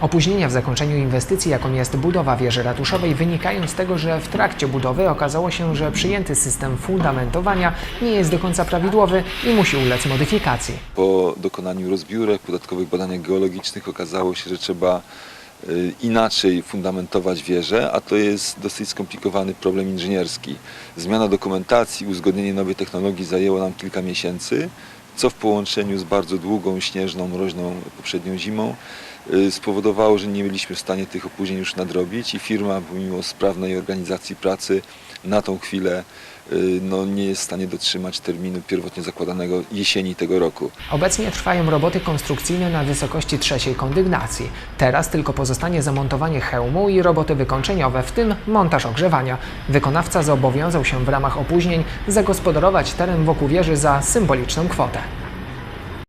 Opóźnienia w zakończeniu inwestycji, jaką jest budowa wieży ratuszowej, wynikają z tego, że w trakcie budowy okazało się, że przyjęty system fundamentowania nie jest do końca prawidłowy i musi ulec modyfikacji. Po dokonaniu rozbiórek, dodatkowych badaniach geologicznych okazało się, że trzeba y, inaczej fundamentować wieżę, a to jest dosyć skomplikowany problem inżynierski. Zmiana dokumentacji, uzgodnienie nowej technologii zajęło nam kilka miesięcy, co w połączeniu z bardzo długą, śnieżną, mroźną poprzednią zimą y, spowodowało, że nie byliśmy w stanie tych opóźnień już nadrobić i firma pomimo sprawnej organizacji pracy na tą chwilę y, no, nie jest w stanie dotrzymać terminu pierwotnie zakładanego jesieni tego roku. Obecnie trwają roboty konstrukcyjne na wysokości trzeciej kondygnacji. Teraz tylko pozostanie zamontowanie hełmu i roboty wykończeniowe, w tym montaż ogrzewania. Wykonawca zobowiązał się w ramach opóźnień zagospodarować teren wokół wieży za symboliczną kwotę.